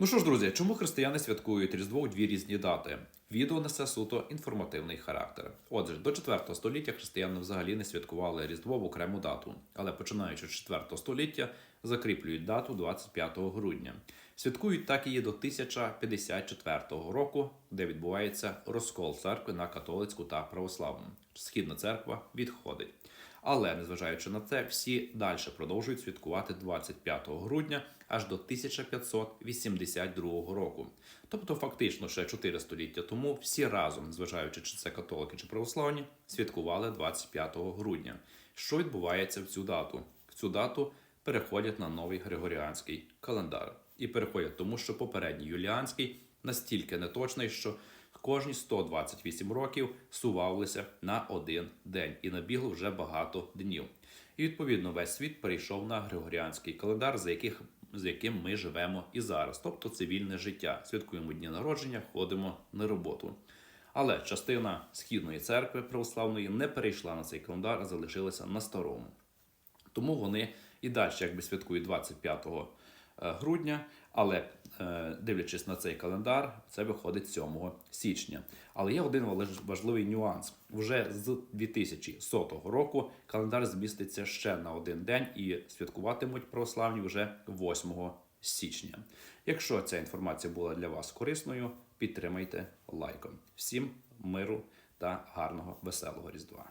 Ну що ж, друзі, чому християни святкують Різдво у дві різні дати? Відео несе суто інформативний характер. Отже, до 4 століття християни взагалі не святкували Різдво в окрему дату, але починаючи з 4 століття закріплюють дату 25 грудня. Святкують так її до 1054 року, де відбувається розкол церкви на католицьку та православну. Східна церква відходить. Але незважаючи на це, всі далі продовжують святкувати 25 грудня аж до 1582 року. Тобто, фактично, ще 4 століття тому всі разом, зважаючи чи це католики чи православні, святкували 25 грудня. Що відбувається в цю дату? В цю дату переходять на новий григоріанський календар. І переходять тому, що попередній юліанський настільки неточний, що кожні 128 років сувалися на один день і набігло вже багато днів. І відповідно весь світ перейшов на григоріанський календар, за яких з яким ми живемо і зараз, тобто цивільне життя. Святкуємо дні народження, ходимо на роботу. Але частина східної церкви православної не перейшла на цей календар, а залишилася на старому. Тому вони і далі якби святкують 25 е, грудня, але е, дивлячись на цей календар, це виходить 7 січня. Але є один важ- важливий нюанс. Вже з 2100 року календар зміститься ще на один день і святкуватимуть православні вже 8 січня. Якщо ця інформація була для вас корисною, підтримайте лайком. Всім миру та гарного веселого різдва.